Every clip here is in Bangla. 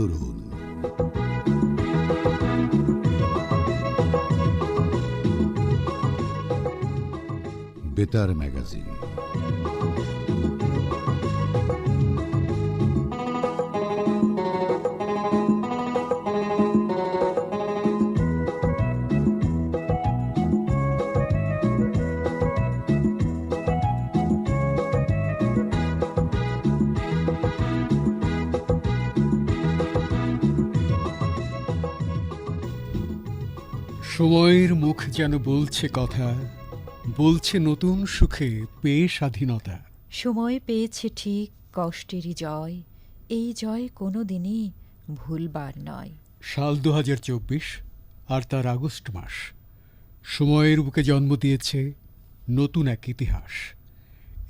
তরুণ বেতার ম্যাগাজিন। সময়ের মুখ যেন বলছে কথা বলছে নতুন সুখে পেয়ে স্বাধীনতা। সময় পেয়েছে ঠিক কষ্টেরই জয় এই জয় কোনো দিনই ভুলবার নয়। সাল দু হাজার চব্বিশ আর তার আগস্ট মাস সময়ের বুকে জন্ম দিয়েছে নতুন এক ইতিহাস।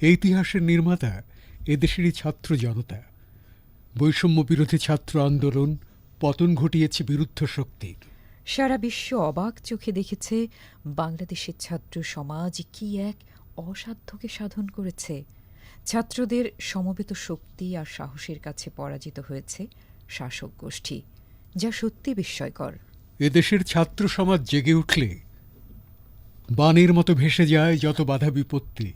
এই ইতিহাসের নির্মাতা এদেশেরই ছাত্র জনতা। বৈষম্য বিরোধী ছাত্র আন্দোলন পতন ঘটিয়েছে বিরুদ্ধ শক্তির সারা বিশ্ব অবাক চোখে দেখেছে বাংলাদেশের ছাত্র সমাজ কি এক অসাধ্যকে সাধন করেছে। ছাত্রদের সমবেত শক্তি আর সাহসের কাছে পরাজিত হয়েছে শাসক গোষ্ঠী, যা সত্যি বিস্ময়কর। এদেশের ছাত্র সমাজ জেগে উঠলে বানের মতো ভেসে যায় যত বাধা বিপত্তি।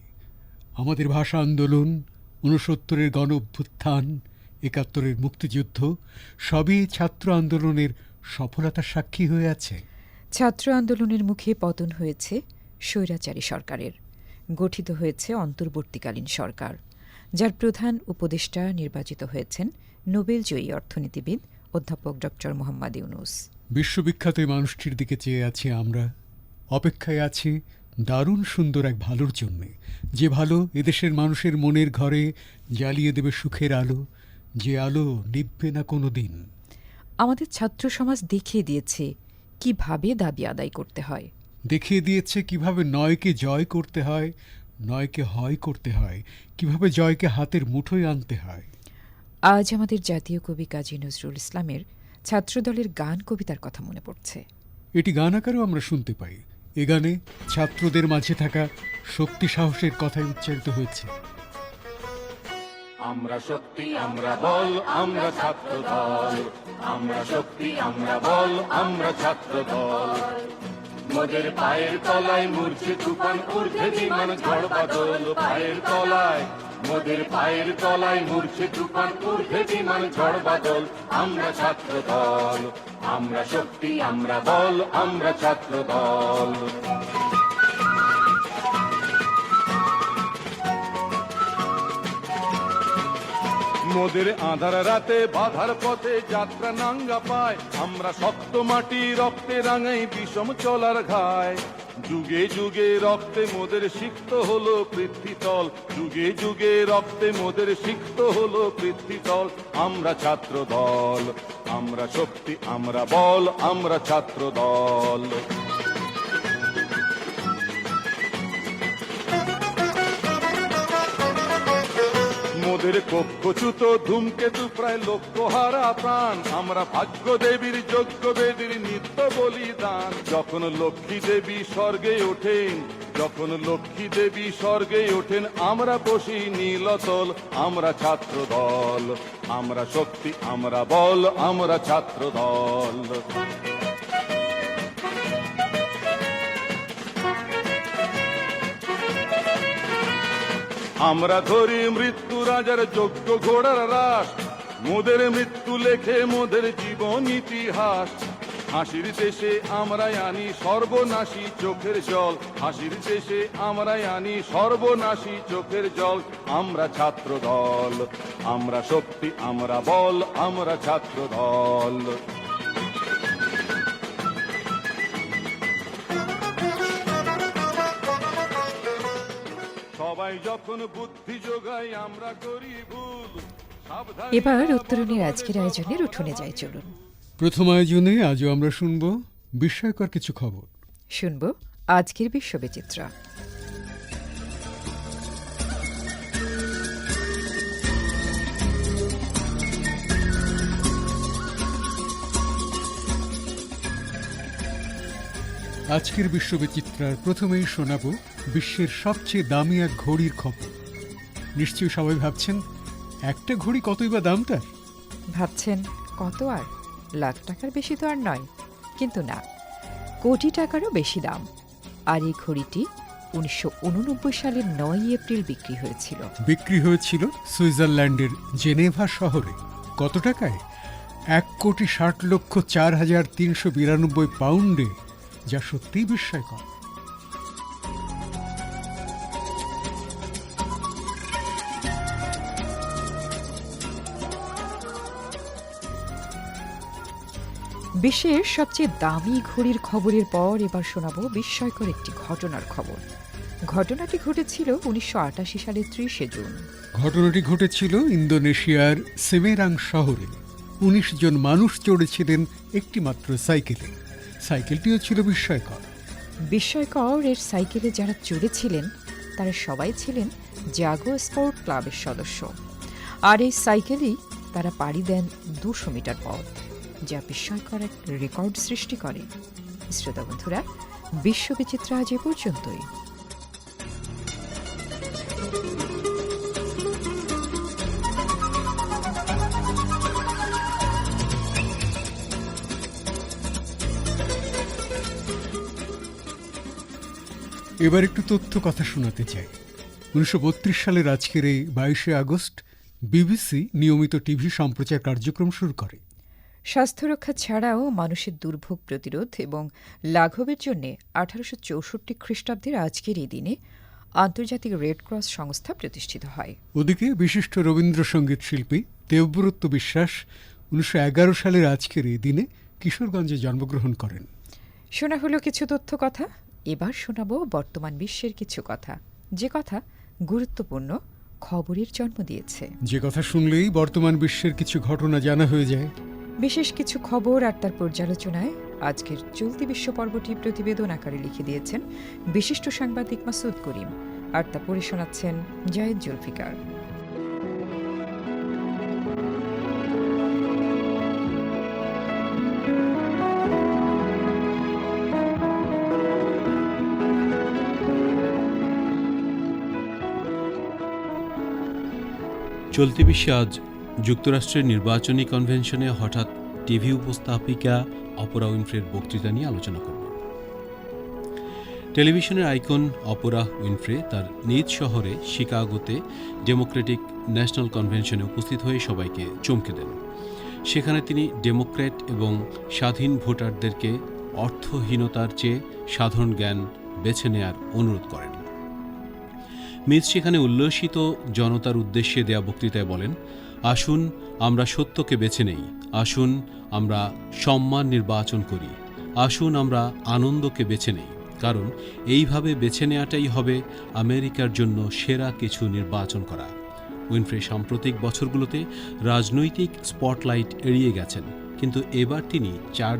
আমাদের ভাষা আন্দোলন, ঊনসত্তরের গণ অভ্যুত্থান একাত্তরের মুক্তিযুদ্ধ, সবই ছাত্র আন্দোলনের সফলতার সাক্ষী হয়ে আছে। ছাত্র আন্দোলনের মুখে পতন হয়েছে স্বৈরাচারী সরকারের। গঠিত হয়েছে অন্তর্বর্তীকালীন সরকার যার প্রধান উপদেষ্টা নির্বাচিত হয়েছেন নোবেলজয়ী অর্থনীতিবিদ অধ্যাপক ড মোহাম্মদ ইউনুস। বিশ্ববিখ্যাত এই মানুষটির দিকে চেয়ে আছি আমরা। অপেক্ষায় আছি দারুণ সুন্দর এক ভালোর জন্যে। যে ভালো এদেশের মানুষের মনের ঘরে জ্বালিয়ে দেবে সুখের আলো যে আলো নিভবে না কোনো দিন। আমাদের ছাত্র সমাজ দেখিয়ে দিয়েছে কীভাবে দাবি আদায় করতে হয়। দেখিয়ে দিয়েছে কীভাবে নয়কে জয় করতে হয় নয়কে হয় করতে হয় কীভাবে জয়কে হাতের মুঠোয় আনতে হয়। আজ আমাদের জাতীয় কবি কাজী নজরুল ইসলামের ছাত্রদলের গান কবিতার কথা মনে পড়ছে। এটি গান আকারেও আমরা শুনতে পাই। এ গানে ছাত্রদের মাঝে থাকা শক্তি সাহসের কথাই উচ্চারিত হয়েছে। আমরা শক্তি, আমরা বল, আমরা ছাত্র দল আমরা শক্তি, আমরা বল, আমরা ছাত্র দল মোদের পায়ের তলায় মূর্ছে তুফান, ঊর্ধ্বে বিমান, ঝড় বাদল। পায়ের তলায়, মোদের পায়ের তলায় মূর্ছে তুফান, ঊর্ধ্বে বিমান, ঝড় বাদল। আমরা ছাত্র দল আমরা শক্তি, আমরা বল, আমরা ছাত্র দল মোদের আধার রাতে বাধার পথে যাত্রা নাঙ্গা পায়। আমরা শক্ত মাটি রক্তে রাঙাই বিষম চলার ঘায়। যুগে যুগে রক্তে মোদের সিক্ত হলো পৃথ্বীতল যুগে যুগে রক্তে মোদের সিক্ত হলো পৃথ্বীতল আমরা ছাত্র দল, আমরা শক্তি, আমরা বল, আমরা ছাত্র দল। মোদের কক্ষচ্যুত ধূমকেতু প্রায় লক্ষ হারা প্রাণ। আমরা ভাগ্য দেবীর যোগ্য বেদীর নিত্য বলিদান। যখন লক্ষ্মী দেবী স্বর্গে ওঠেন, যখন লক্ষ্মী দেবী স্বর্গে ওঠেন, আমরা বসি নীলতল, আমরা ছাত্র দল আমরা শক্তি, আমরা বল, আমরা ছাত্র দল আমরা ধরি মৃত্যু রাজার যোগ্য ঘোড়ার রাস। মোদের মৃত্যু লেখে মোদের জীবন ইতিহাস। হাসির দেশে আমরাই আনি সর্বনাশী চোখের জল। হাসির দেশে আমরাই আনি সর্বনাশী চোখের জল। আমরা ছাত্র দল, আমরা শক্তি, আমরা বল, আমরা ছাত্র দল। যখন বুদ্ধি যোগাই আমরা করি ভুল। এবার উত্তরণের আজকের আয়োজনের উঠোনে যাই চলুন। প্রথম আয়োজনে আজও আমরা শুনব বিস্ময়কর কিছু খবর। শুনব আজকের বিশ্ববিচিত্রা। আজকের বিশ্ববিচিত্রার প্রথমেই শোনাব বিশ্বের সবচেয়ে দামি এক ঘড়ির খবর। নিশ্চয়ই সবাই ভাবছেন একটা ঘড়ি কতই বা দাম তার? ভাবছেন কত আর? লাখ টাকার বেশি তো আর নয়। কিন্তু না কোটি টাকারও বেশি দাম। আর এই ঘড়িটি উনিশশো উননব্বই সালের নয় এপ্রিল বিক্রি হয়েছিল। বিক্রি হয়েছিল সুইজারল্যান্ডের জেনেভা শহরে। কত টাকায়? এক কোটি ষাট লক্ষ চার হাজার তিনশো বিরানব্বই পাউন্ডে যা সত্যিই বিস্ময়কর। বিশ্বের সবচেয়ে দামি ঘড়ির খবরের পর এবার শোনাবো বিস্ময়কর একটি ঘটনার খবর। ঘটনাটি ঘটেছিল উনিশশো আটাশি সালের ত্রিশে জুন। ঘটনাটি ঘটেছিল ইন্দোনেশিয়ার সেমেরাং শহরে। উনিশ জন মানুষ চড়েছিলেন একটি মাত্র সাইকেলে। সাইকেলটিও ছিল বিস্ময়কর। বিস্ময়কর এর সাইকেলে যারা চড়েছিলেন, তারা সবাই ছিলেন জাগো স্পোর্ট ক্লাবের সদস্য। আর এই সাইকেলেই তারা পাড়ি দেন দুশো মিটার পথ, যা বিস্ময়কর এক রেকর্ড সৃষ্টি করে। শ্রোতা বন্ধুরা, বিশ্ববিচিত্র আজ এ পর্যন্তই। এবার একটু তথ্য কথা শোনাতে চাই। উনিশশো সালের আজকের এই বাইশে আগস্ট বিবিসি নিয়মিত টিভি সম্প্রচার কার্যক্রম শুরু করে। স্বাস্থ্য রক্ষা ছাড়াও মানুষের দুর্ভোগ প্রতিরোধ এবং লাঘবের জন্য আঠারোশো চৌষট্টি খ্রিস্টাব্দের আজকের এই দিনে আন্তর্জাতিক রেড ক্রস সংস্থা প্রতিষ্ঠিত হয়। ওদিকে বিশিষ্ট রবীন্দ্রসঙ্গীত শিল্পী দেবব্রত বিশ্বাস উনিশশো এগারো সালের আজকের এই দিনে কিশোরগঞ্জে জন্মগ্রহণ করেন। শোনা হলো কিছু তথ্য কথা। এবার শোনাবো বর্তমান বিশ্বের কিছু কথা। যে কথা গুরুত্বপূর্ণ খবরের জন্ম দিয়েছে। যে কথা শুনলেই বর্তমান বিশ্বের কিছু ঘটনা জানা হয়ে যায়। বিশেষ কিছু খবর আর তার পর্যালোচনায় আজকের চলতি বিশ্ব পর্বটি প্রতিবেদন আকারে লিখে দিয়েছেন বিশিষ্ট সাংবাদিক মাসুদ করিম। আর তা পড়ে শোনাচ্ছেন জায়েদ জুলফিকার। চলতি বিশ্বে আজ যুক্তরাষ্ট্রের নির্বাচনী কনভেনশনে হঠাৎ টিভি উপস্থাপিকা অপরা উইনফ্রের বক্তৃতা নিয়ে আলোচনা করব। টেলিভিশনের আইকন অপরা উইনফ্রে তার নিজ শহরে শিকাগোতে ডেমোক্রেটিক ন্যাশনাল কনভেনশনে উপস্থিত হয়ে সবাইকে চমকে দেন। সেখানে তিনি ডেমোক্র্যাট এবং স্বাধীন ভোটারদেরকে অর্থহীনতার চেয়ে সাধারণ জ্ঞান বেছে নেয়ার অনুরোধ করেন। মিস সেখানে উল্লসিত জনতার উদ্দেশ্যে দেয়া বক্তৃতায় বলেন, আসুন, আমরা সত্যকে বেছে নেই। আসুন, আমরা সম্মান নির্বাচন করি। আসুন, আমরা আনন্দকে বেছে নেই। কারণ এইভাবে বেছে নেওয়াটাই হবে আমেরিকার জন্য সেরা কিছু নির্বাচন করা। উইনফ্রে, সাম্প্রতিক বছরগুলোতে রাজনৈতিক স্পটলাইট এড়িয়ে গেছেন, কিন্তু এবার তিনি চার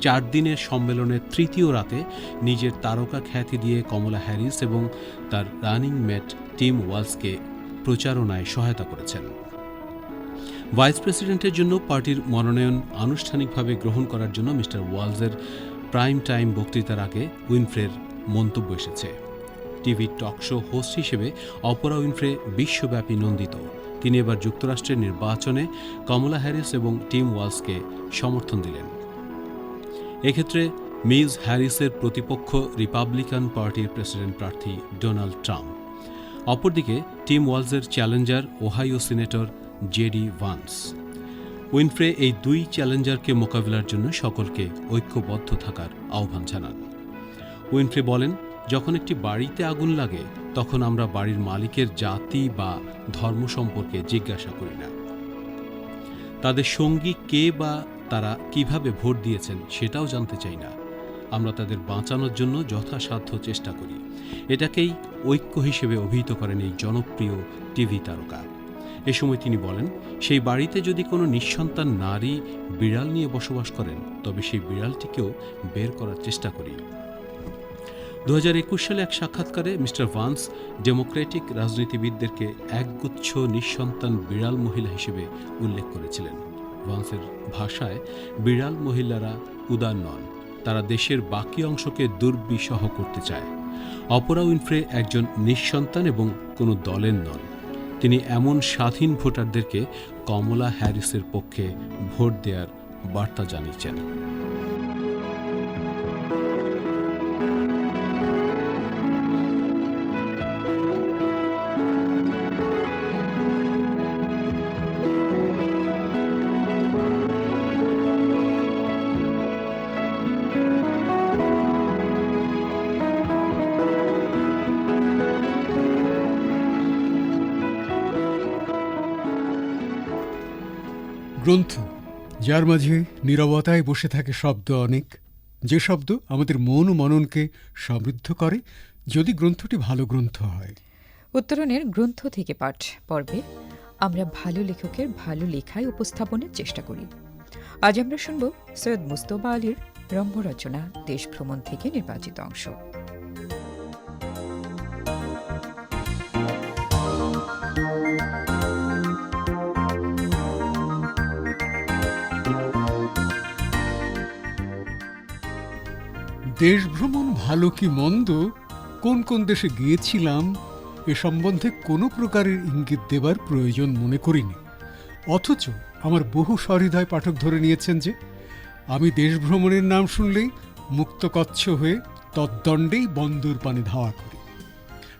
চার দিনের সম্মেলনের তৃতীয় রাতে নিজের তারকা খ্যাতি দিয়ে কমলা হ্যারিস এবং তার রানিং মেট টিম ওয়ালসকে প্রচারণায় সহায়তা করেছেন। ভাইস প্রেসিডেন্টের জন্য পার্টির মনোনয়ন আনুষ্ঠানিকভাবে গ্রহণ করার জন্য মিস্টার ওয়ালসের প্রাইম টাইম বক্তৃতার আগে উইনফ্রের মন্তব্য এসেছে। টিভি টক শো হোস্ট হিসেবে অপরা উইনফ্রে বিশ্বব্যাপী নন্দিত। তিনি এবার যুক্তরাষ্ট্রের নির্বাচনে কমলা হ্যারিস এবং টিম ওয়ালসকে সমর্থন দিলেন। এক্ষেত্রে মিজ হ্যারিসের প্রতিপক্ষ রিপাবলিকান পার্টির প্রেসিডেন্ট প্রার্থী ডোনাল্ড ট্রাম্প। অপরদিকে Tim ওয়ালসের challenger Ohio senator JD Vance. Winfrey এই দুই চ্যালেঞ্জারকে মোকাবিলার জন্য সকলকে ঐক্যবদ্ধ থাকার আহ্বান জানান। উইনফ্রে বলেন, যখন একটি বাড়িতে আগুন লাগে, তখন আমরা বাড়ির মালিকের জাতি বা ধর্ম সম্পর্কে জিজ্ঞাসা করি না। তাদের সঙ্গী কে বা তারা কীভাবে ভোট দিয়েছেন সেটাও জানতে চাই না। আমরা তাদের বাঁচানোর জন্য যথাসাধ্য চেষ্টা করি। এটাকেই ঐক্য হিসেবে অভিহিত করেন এই জনপ্রিয় টিভি তারকা। এ সময় তিনি বলেন, সেই বাড়িতে যদি কোনো নিঃসন্তান নারী বিড়াল নিয়ে বসবাস করেন, তবে সেই বিড়ালটিকেও বের করার চেষ্টা করি। দু হাজার একুশ সালে এক সাক্ষাৎকারে মিস্টার ভান্স ডেমোক্রেটিক রাজনীতিবিদদেরকে একগুচ্ছ নিঃসন্তান বিড়াল মহিলা হিসেবে উল্লেখ করেছিলেন। ভান্সের ভাষায় বিড়াল মহিলারা উদার নন। তারা দেশের বাকি অংশকে দুর্বিষহ করতে চায়। অপরা উইনফ্রে একজন নিঃসন্তান এবং কোনো দলের নন। তিনি এমন স্বাধীন ভোটারদেরকে কমলা হ্যারিসের পক্ষে ভোট দেওয়ার বার্তা জানিয়েছেন। গ্রন্থ, যার মাঝে নীরবতায় বসে থাকে শব্দ অনেক। যে শব্দ আমাদের মন ও মননকে সমৃদ্ধ করে, যদি গ্রন্থটি ভালো গ্রন্থ হয়। উত্তরণের গ্রন্থ থেকে পাঠ পর্বে আমরা ভালো লেখকের ভালো লেখায় উপস্থাপনের চেষ্টা করি। আজ আমরা শুনব সৈয়দ মুস্তফা আলীর রম্য রচনা, দেশ ভ্রমণ থেকে নির্বাচিত অংশ। দেশ ভ্রমণ ভালো কি মন্দ? কোন কোন দেশে গিয়েছিলাম? এ সম্বন্ধে কোনো প্রকারের ইঙ্গিত দেবার প্রয়োজন মনে করিনি। অথচ আমার বহু সহৃদয় পাঠক ধরে নিয়েছেন যে, আমি দেশ ভ্রমণের নাম শুনলেই মুক্তকচ্ছ হয়ে তদ্দণ্ডেই বন্দর পানে ধাওয়া করি।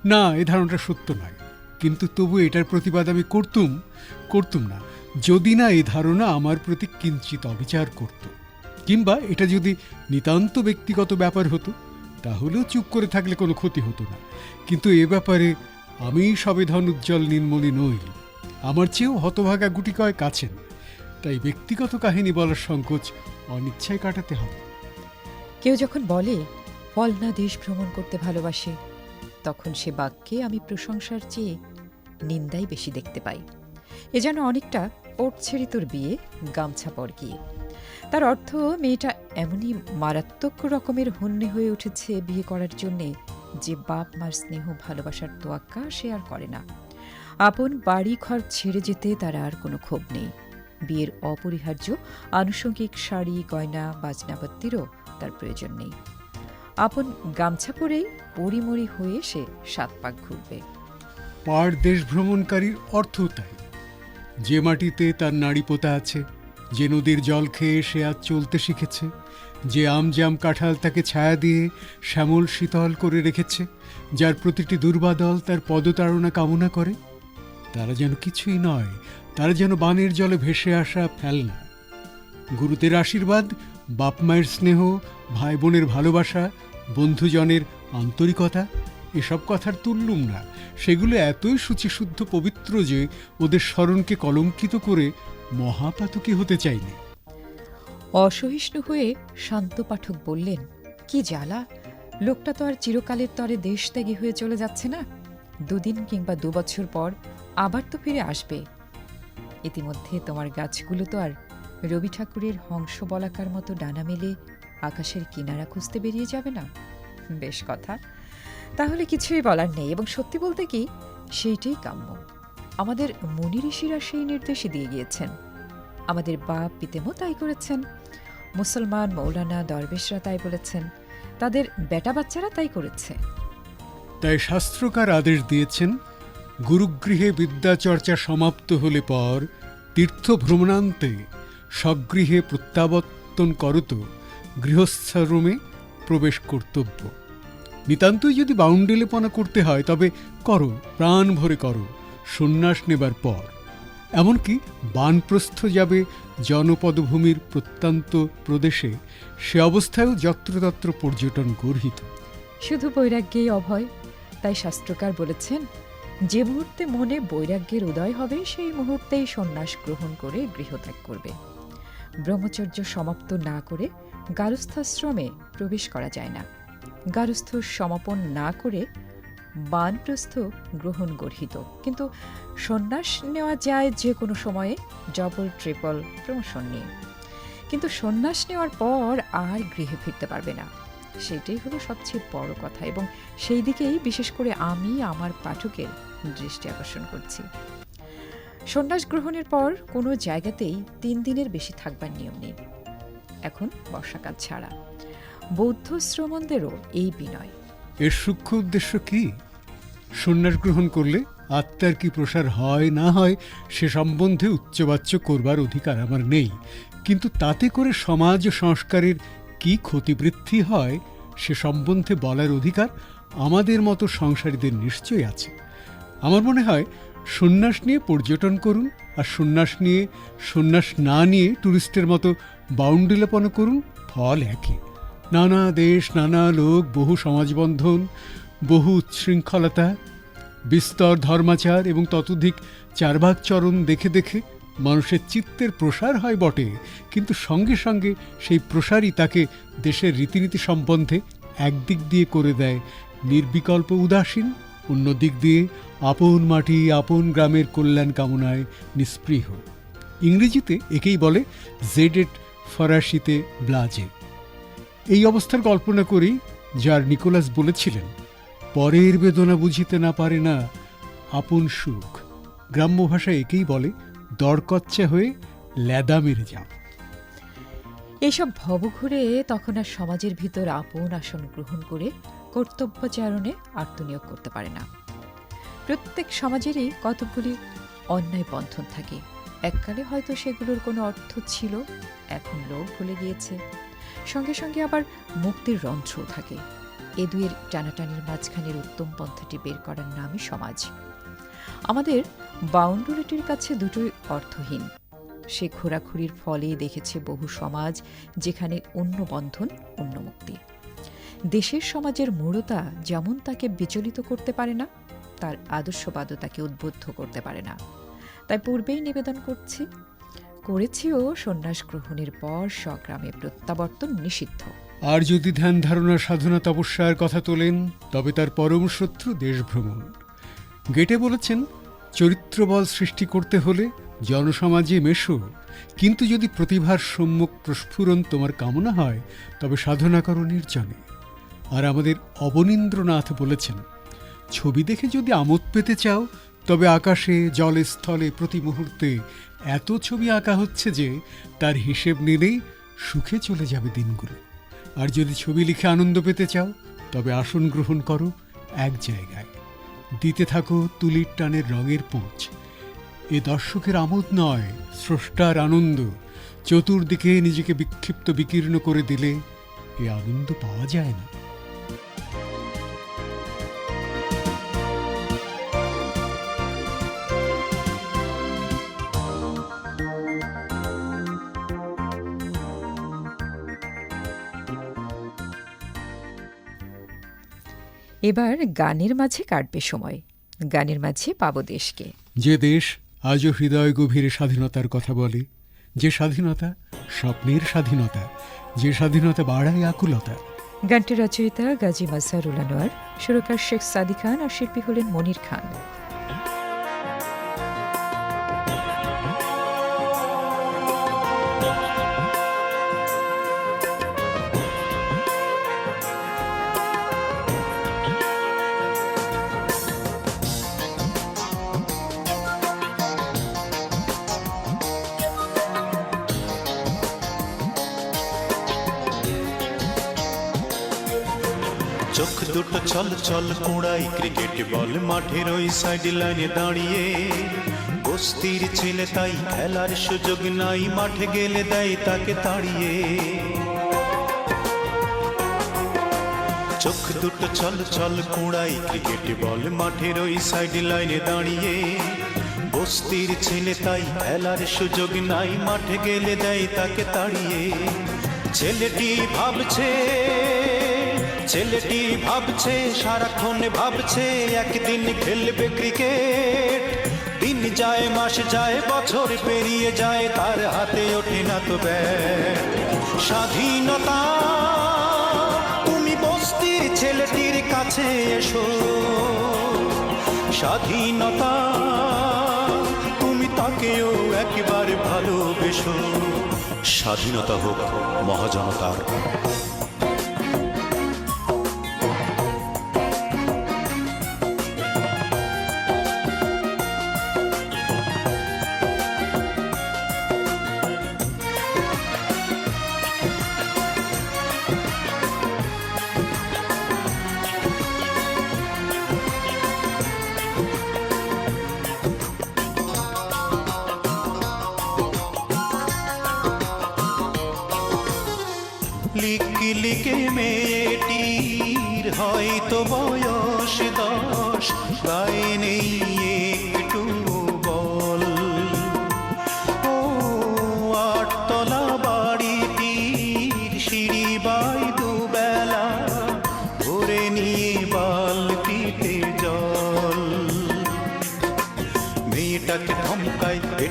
না, এ ধারণাটা সত্য নয়। কিন্তু তবু এটার প্রতিবাদ আমি করতুম করতুম না। যদি না এ ধারণা আমার প্রতি কিঞ্চিত অবিচার করত। কিংবা এটা যদি নিতান্ত ব্যক্তিগত ব্যাপার হতো, তাহলেও চুপ করে থাকলে কোনো ক্ষতি হতো না। কিন্তু এ ব্যাপারে আমি সবেধন উজ্জ্বল নির্মলী নই। আমার চেয়েও হতভাগা গুটি কয়েক আছেন তাই ব্যক্তিগত কাহিনী বলার সংকোচ অনিচ্ছায় কাটাতে হবে। কেউ যখন বলে ফলনা দেশ ভ্রমণ করতে ভালোবাসে, তখন সে বাক্যে আমি প্রশংসার চেয়ে নিন্দাই বেশি দেখতে পাই। এ যেন অনেকটা ওট ছেড়ে তোর বিয়ে গামছা পর গিয়ে তার অর্থ মেয়েটা এমনই মারাত্মক রকমের হন্যে হয়ে উঠেছে বিয়ে করার জন্যে যে বাপ মার স্নেহ ভালোবাসার তোয়াক্কা সে আর করে না। আপন বাড়ি ঘর ছেড়ে যেতে তার আর কোনো ক্ষোভ নেই। বিয়ের অপরিহার্য, আনুষঙ্গিক শাড়ি, গয়না বাজনাপত্তিরও তার প্রয়োজন নেই। আপন গামছা পরেই পরিমরি হয়ে সে সাত পাক ঘুরবে। পার দেশ ভ্রমণকারীর অর্থ তাই। যে মাটিতে তার নাড়ি পোতা আছে যে নদীর জল খেয়ে সে আজ চলতে শিখেছে, যে আমজাম কাঁঠাল তাকে ছায়া দিয়ে শ্যামল শীতল করে রেখেছে, যার প্রতিটি দুর্বাদল তার পদতারণা কামনা করে। তারা যেন কিছুই নয়, তারা যেন বানের জলে ভেসে আসা ফেলনা। গুরুদের আশীর্বাদ, বাপ মায়ের স্নেহ ভাই বোনের ভালোবাসা, বন্ধুজনের আন্তরিকতা, এসব কথার তুললুম না। সেগুলো এতই শুচিশুদ্ধ পবিত্র যে ওদের স্মরণকে কলঙ্কিত করে মহাপাতকী হতে চাইনি অসহিষ্ণু হয়ে শান্ত পাঠক বললেন, কি জ্বালা? লোকটা তো আর চিরকালের তরে দেশ ত্যাগী হয়ে চলে যাচ্ছে না। দুদিন কিংবা দু বছর পর আবার তো ফিরে আসবে। ইতিমধ্যে তোমার গাছগুলো তো আর রবি ঠাকুরের হংস বলাকার মতো ডানা মেলে আকাশের কিনারা খুঁজতে বেরিয়ে যাবে না। বেশ কথা। তাহলে কিছুই বলার নেই এবং সত্যি বলতে কি, সেইটাই কাম্য। আমাদের মুনি ঋষিরা সেই নির্দেশই দিয়ে গিয়েছেন। আমাদের বাপ পিতেমও তাই করেছেন। মুসলমান মৌলানা দরবেশরা তাই বলেছেন। তাদের বেটা বাচ্চারা তাই করেছে। তাই শাস্ত্রকার আদেশ দিয়েছেন, গুরুগৃহে বিদ্যাচর্চা সমাপ্ত হলে পর তীর্থ ভ্রমণান্তে স্বগৃহে প্রত্যাবর্তন করত গৃহস্থাশ্রমে প্রবেশ কর্তব্য। নিতান্তই যদি বাউন্ডেলেপনা করতে হয়, তবে করো প্রাণ ভরে করো সন্ন্যাস নেবার পর। এমনকি বানপ্রস্থ যাবে জনপদভূমির প্রত্যন্ত প্রদেশে, সে অবস্থায়ও যত্রতত্র পর্যটন গর্হিত। শুধু বৈরাগ্যেই অভয়, তাই শাস্ত্রকার বলেছেন, যে মুহূর্তে মনে বৈরাগ্যের উদয় হবে, সেই মুহূর্তেই সন্ন্যাস গ্রহণ করে গৃহত্যাগ করবে। ব্রহ্মচর্য সমাপ্ত না করে গারুস্থাশ্রমে প্রবেশ করা যায় না। গারুস্থ সমাপন না করে বানপ্রস্থ গ্রহণ গর্হিত কিন্তু সন্ন্যাস নেওয়া যায় যে কোনো সময়ে ডবল ট্রিপল প্রমোশন নিয়ে। কিন্তু সন্ন্যাস নেওয়ার পর আর গৃহে ফিরতে পারবে না। সেটাই হলো সবচেয়ে বড় কথা এবং সেই দিকেই বিশেষ করে আমি, আমার পাঠকের দৃষ্টি আকর্ষণ করছি। সন্ন্যাস গ্রহণের পর কোনো জায়গাতেই তিন দিনের বেশি থাকবার নিয়ম নেই। এখন বর্ষাকাল ছাড়া। বৌদ্ধ শ্রমণদেরও এই বিনয়। এর সূক্ষ্ম উদ্দেশ্য কি? সন্ন্যাস গ্রহণ করলে আত্মার কি প্রসার হয়, না হয়, সে সম্বন্ধে উচ্চবাচ্য করবার অধিকার আমার নেই। কিন্তু তাতে করে সমাজ সংস্কারের কি ক্ষতিবৃদ্ধি হয়, সে সম্বন্ধে বলার অধিকার আমাদের মতো সংসারীদের নিশ্চয়ই আছে। আমার মনে হয়, সন্ন্যাস নিয়ে পর্যটন করুন আর সন্ন্যাস নিয়ে, সন্ন্যাস না নিয়ে ট্যুরিস্টের মতো বাউন্ডিলেপন করুন, ফল একই। নানা দেশ, নানা লোক, বহু সমাজবন্ধন বহু উচ্ছৃঙ্খলতা, বিস্তর ধর্মাচার এবং ততোধিক চারভাগ চরণ দেখে দেখে মানুষের চিত্তের প্রসার হয় বটে। কিন্তু সঙ্গে সঙ্গে সেই প্রসারই তাকে দেশের রীতিনীতি সম্বন্ধে একদিক দিয়ে করে দেয়। নির্বিকল্প উদাসীন অন্য দিক দিয়ে আপন মাটি, আপন গ্রামের কল্যাণ কামনায় নিস্পৃহ। ইংরেজিতে একেই বলে জেডেড ফরাসিতে ব্লাজে এই অবস্থার কল্পনা করেই যার নিকোলাস বলেছিলেন পরের বেদনা বুঝিতে না পারে না আপন সুখ। গ্রাম্য ভাষায় একেই বলে দরকচ্চা হয়ে ল্যাদা মেরে যাও। এইসব ভবঘুরে তখন আর সমাজের ভিতর আপন আসন গ্রহণ করে কর্তব্যচারণে আত্মনিয়োগ করতে পারে না। প্রত্যেক সমাজেরই কতকগুলি অন্যায় বন্ধন থাকে। এককালে হয়তো সেগুলোর কোনো অর্থ ছিল, এখন লোক ভুলে গিয়েছে। সঙ্গে সঙ্গে আবার মুক্তির রন্ধ্রও থাকে। এ দুয়ের টানাটানির মাঝখানের উত্তম পন্থাটি বের করার নামই সমাজ। আমাদের বাউন্ডারিটির কাছে দুটোই অর্থহীন। সে ঘোরাঘুরির ফলে দেখেছে বহু সমাজ যেখানে অন্য বন্ধন, অন্য মুক্তি। দেশের সমাজের মূঢ়তা যেমন তাকে বিচলিত করতে পারে না, তার আদর্শবাদও তাকে উদ্বুদ্ধ করতে পারে না। তাই পূর্বেই নিবেদন করছি করেছিও সন্ন্যাস গ্রহণের পর স্বগ্রামে প্রত্যাবর্তন নিষিদ্ধ। আর যদি ধ্যান ধারণা সাধনা তপস্যার কথা তোলেন, তবে তার পরম শত্রু দেশভ্রমণ। গেটে বলেছেন, চরিত্রবল সৃষ্টি করতে হলে জনসমাজে মেশো, কিন্তু যদি প্রতিভার সম্মুখ প্রস্ফুরণ তোমার কামনা হয়, তবে সাধনা করো নির্জনে। আর আমাদের অবনীন্দ্রনাথ বলেছেন, ছবি দেখে যদি আমোদ পেতে চাও, তবে আকাশে, জলে, স্থলে প্রতি মুহূর্তে এত ছবি আঁকা হচ্ছে যে, তার হিসেব নিলেই সুখে চলে যাবে দিনগুলো। আর যদি ছবি লিখে আনন্দ পেতে চাও, তবে আসন গ্রহণ করো এক জায়গায়। দিতে থাকো তুলির টানের রঙের পোঁচ এ দর্শকের আমোদ নয়, স্রষ্টার আনন্দ। চতুর্দিকে নিজেকে বিক্ষিপ্ত বিকীর্ণ করে দিলে এ আনন্দ পাওয়া যায় না। এবার গানের মাঝে কাটবে সময়। গানের মাঝে পাবো দেশকে। যে দেশ আজও হৃদয় গভীর স্বাধীনতার কথা বলে যে স্বাধীনতা স্বপ্নের স্বাধীনতা যে স্বাধীনতা বাড়ায় আকুলতা। গানটির রচয়িতা গাজী মাসারুল আনোয়ার সুরকার শেখ সাদি খান আর শিল্পী হলেন মনির খান। চোখ দুটো চল চল কোড়াই ক্রিকেট বল। মাঠের ওই সাইড লাইনে দাঁড়িয়ে। বস্তির ছেলে তাই খেলার সুযোগ নাই। মাঠে গেলে দেয় তাকে তাড়িয়ে। চোখ দুটো চল চল কুড়াই ক্রিকেট বল। মাঠের ওই সাইড লাইনে দাঁড়িয়ে। বস্তির ছেলে তাই খেলার সুযোগ নাই। মাঠে গেলে দেয় তাকে তাড়িয়ে। ছেলেটি ভাবছে ছেলেটি ভাবছে, সারাক্ষণ ভাবছে, একদিন খেলবে ক্রিকেট। দিন যায়, মাস যায়, বছর পেরিয়ে যায়, তার হাতে ওঠে না তো স্বাধীনতা, তুমি বস্তির ছেলেটির কাছে এসো। স্বাধীনতা, তুমি তাকেও একবার ভালোবেসো। স্বাধীনতা হোক মহাজনতার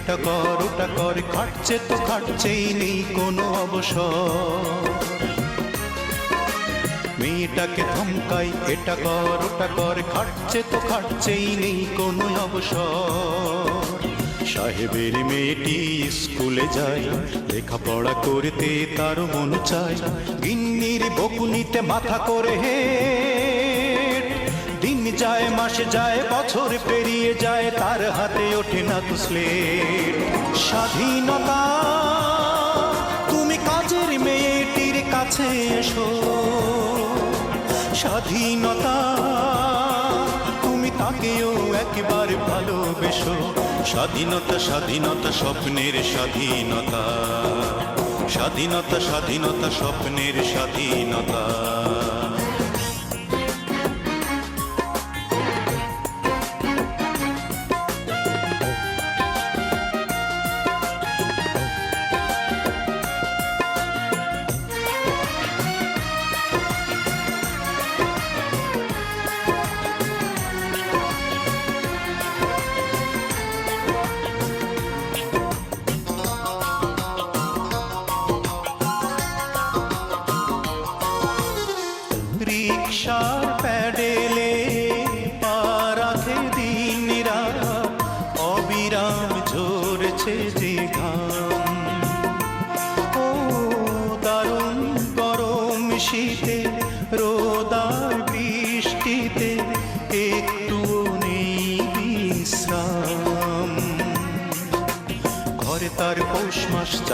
এটা কর ওটা কর খাটছে তো খাটছেই নেই কোনো অবসর। মেয়েটাকে ধমকাই, এটা কর, ওটা কর খাটছে তো খাটছেই নেই কোনো অবসর। সাহেবের মেয়েটি স্কুলে যায়, লেখাপড়া করতে তার মন চায়, গিন্নির বকুনিতে মাথা করে হে। দিন যায়, মাস যায়, বছর পেরিয়ে যায়, তার হাতে ওঠে না তো স্লেট। স্বাধীনতা, তুমি কাজের মেয়েটির কাছে এসো। স্বাধীনতা, তুমি তাকেও একবার ভালোবেসো। স্বাধীনতা স্বাধীনতা, স্বপ্নের স্বাধীনতা। স্বাধীনতা স্বাধীনতা, স্বপ্নের স্বাধীনতা।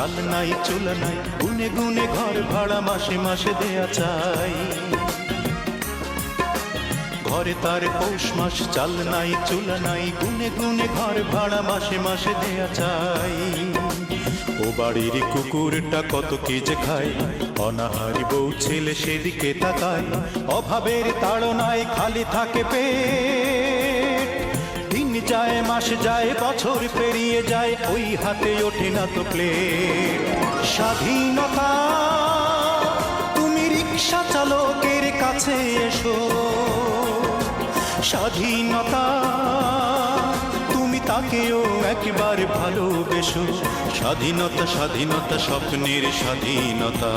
চাল নাই, চুল নাই, গুনে গুনে ঘর ভাড়া মাসে মাসে দেয়া চাই। ঘরে তার পৌষ মাস, চাল নাই, চুল নাই, গুনে গুনে ঘর ভাড়া মাসে মাসে দেয়া চাই। ও বাড়ির কুকুরটা কত কি যে খায়, অনাহারি বউ ছেলে সেদিকে তাকায়, অভাবের তাড়নায় খালি থাকে দিন যায়, মাস যায়, বছর পেরিয়ে যায়, ওই হাতে ওঠে না তো প্লেট। স্বাধীনতা, তুমি রিক্সা চালকের কাছে এসো। স্বাধীনতা, তুমি তাকেও একবার ভালোবেসো। স্বাধীনতা স্বাধীনতা, স্বপ্নের স্বাধীনতা।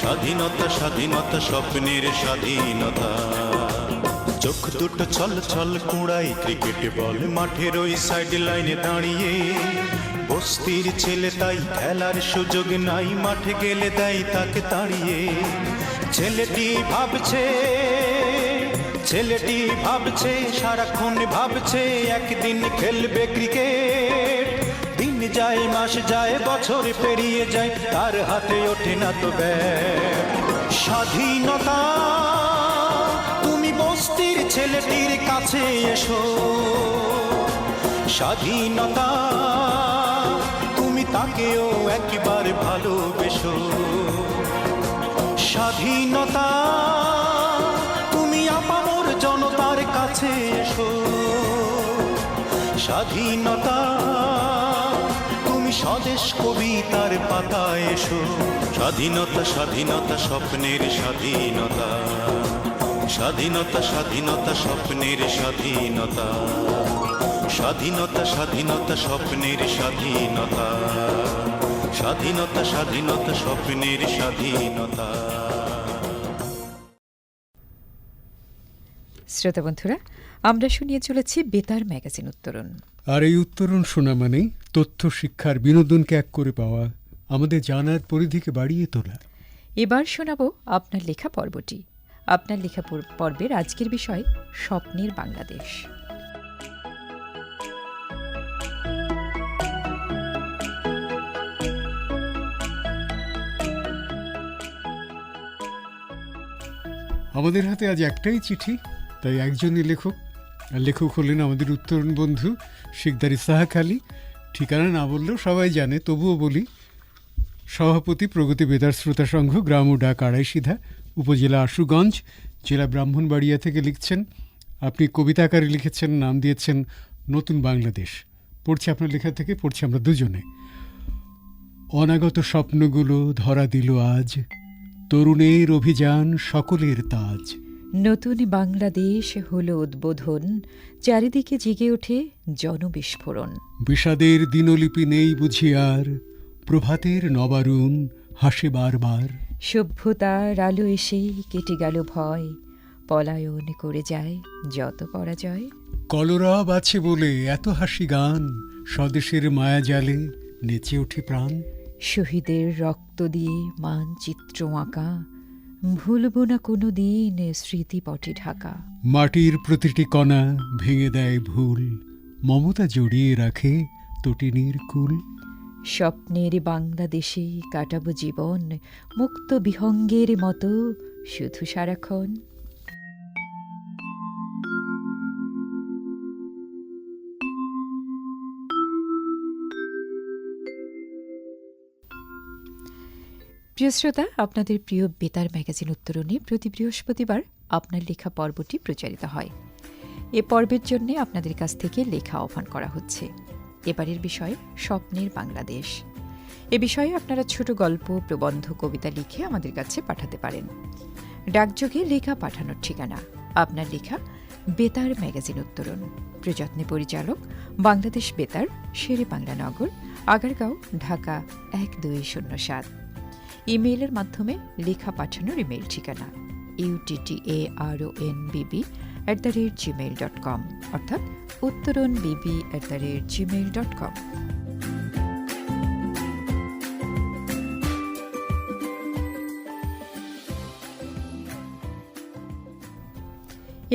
স্বাধীনতা স্বাধীনতা, স্বপ্নের স্বাধীনতা। চোখ দুটো ছল ছল কুড়াই ক্রিকেট বল মাঠের ওই সাইড লাইনে দাঁড়িয়ে। বস্তির ছেলে তাই খেলার সুযোগ নাই। মাঠে গেলে দেয় তাকে তাড়িয়ে। ছেলেটি ভাবছে ছেলেটি ভাবছে, সারাক্ষণ ভাবছে, একদিন খেলবে ক্রিকেট দিন যায়, মাস যায়, বছর পেরিয়ে যায়, তার হাতে ওঠে না তো ব্যাট। স্বাধীনতা বস্তির ছেলেটির কাছে এসো। স্বাধীনতা, তুমি তাকেও একবার ভালোবেসো। স্বাধীনতা, তুমি আপামর জনতার কাছে এসো। স্বাধীনতা, তুমি স্বদেশ কবিতার পাতায় এসো। স্বাধীনতা স্বাধীনতা, স্বপ্নের স্বাধীনতা। স্বাধীনতা স্বাধীনতা স্বপ্নের স্বাধীনতা। স্বাধীনতা স্বাধীনতা স্বপ্নের স্বাধীনতা। স্বাধীনতা স্বাধীনতা স্বপ্নের স্বাধীনতা। শ্রোতা বন্ধুরা আমরা শুনিয়ে চলেছি বেতার ম্যাগাজিন উত্তরণ। আর এই উত্তরণ শোনা মানেই তথ্য শিক্ষার বিনোদনকে এক করে পাওয়া আমাদের জানার পরিধিকে বাড়িয়ে তোলা। এবার শোনাব আপনার লেখা পর্বটি। আপনার লেখা পর- পর্বের আজকের বিষয়, স্বপ্নের বাংলাদেশ। আমাদের হাতে আজ একটাই চিঠি, তাই একজনই লেখক। লেখক হলেন আমাদের উত্তরণ বন্ধু শিকদারি সাহাক আলী। ঠিকানা না বললেও সবাই জানে, তবুও বলি, সভাপতি প্রগতি বেদার শ্রোতা সংঘ, গ্রাম ও ডাক আড়াইসিধা উপজেলা আশুগঞ্জ জেলা ব্রাহ্মণবাড়িয়া থেকে লিখছেন আপনি কবিতা আকারে লিখেছেন নাম দিয়েছেন নতুন বাংলাদেশ। পড়ছি আপনার লেখা থেকে পড়ছি আমরা দুজনে। অনাগত স্বপ্নগুলো ধরা দিল আজ তরুণের অভিযান সকলের তাজ। নতুন বাংলাদেশ হল উদ্বোধন চারিদিকে জেগে ওঠে জনবিস্ফোরণ। বিষাদের দিনলিপি নেই বুঝি আর প্রভাতের নবারুণ হাসে বারবার। সভ্যতার আলো এসে কেটে গেল ভয় পলায়ন করে যায় যত পরাজয়। কলরব আছে বলে এত হাসি গান স্বদেশের মায়া জালে নেচে ওঠে প্রাণ। শহীদের রক্ত দিয়ে মানচিত্র আঁকা ভুলব না কোনো দিন স্মৃতিপটে ঢাকা। মাটির প্রতিটি কণা ভেঙে দেয় ভুল মমতা জড়িয়ে রাখে তটিনীর কুল। স্বপ্নের বাংলাদেশে কাটাবো জীবন, মুক্ত বিহঙ্গের মতো, শুধু সারাক্ষণ। প্রিয় শ্রোতা, আপনাদের প্রিয় বেতার ম্যাগাজিন উত্তরণে প্রতি বৃহস্পতিবার আপনার লেখা পর্বটি প্রচারিত হয়। এ পর্বের জন্য আপনাদের কাছ থেকে লেখা আহ্বান করা হচ্ছে। এবারের বিষয়, স্বপ্নের বাংলাদেশ। এ বিষয়ে আপনারা ছোট গল্প, প্রবন্ধ, কবিতা লিখে আমাদের কাছে পাঠাতে পারেন। ডাকযোগে লেখা পাঠানোর ঠিকানা। আপনার লেখা বেতার ম্যাগাজিন উত্তরণ প্রযত্নে পরিচালক বাংলাদেশ বেতার, শেরে বাংলা নগর, আগারগাঁও, ঢাকা এক দুই শূন্য সাত। ইমেইলের মাধ্যমে লেখা পাঠানোর ইমেইল ঠিকানা। UTTA R O N BB at the rate Gmail dot com অর্থাৎ Uttaran BB at the rate Gmail dot com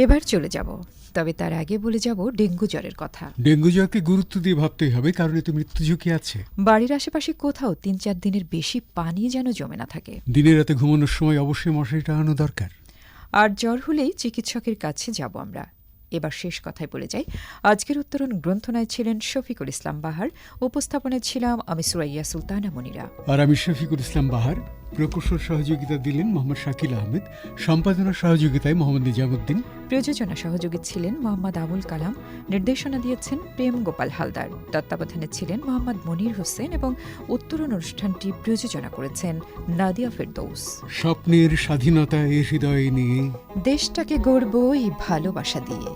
এবার চলে যাব তবে তার আগে বলে যাব ডেঙ্গু জ্বরের কথা। ডেঙ্গু জ্বরকে গুরুত্ব দিয়ে ভাবতেই হবে কারণ এতে মৃত্যু ঝুঁকি আছে। বাড়ির আশেপাশে কোথাও তিন চার দিনের বেশি পানি যেন জমে না থাকে। দিনের রাতে ঘুমানোর সময় অবশ্যই মশারি টাঙানো দরকার। আর জ্বর হলেই চিকিৎসকের কাছে যাব আমরা। এবার শেষ কথায় বলে যাই। আজকের উত্তরণ গ্রন্থনায় ছিলেন শফিকুল ইসলাম বাহার। উপস্থাপনায় ছিলাম আমি সুরাইয়া সুলতানা মনিরা। আর আমি শফিকুল ইসলাম বাহার। প্রকৌশল সহযোগিতা দিলেন মোহাম্মদ শাকিল আহমেদ সম্পাদনা সহযোগিতায় মোহাম্মদ নিজামুদ্দিন। প্রযোজনা সহযোগী ছিলেন মোহাম্মদ আবুল কালাম নির্দেশনা দিয়েছেন প্রেম গোপাল হালদার তত্ত্বাবধানে ছিলেন মোহাম্মদ মনির হোসেন এবং উত্তরণ অনুষ্ঠানটি প্রযোজনা করেছেন নাদিয়া ফেরদৌস। স্বপ্নের স্বাধীনতা এ হৃদয়ে নিয়ে দেশটাকে গড়ব এই ভালোবাসা দিয়ে।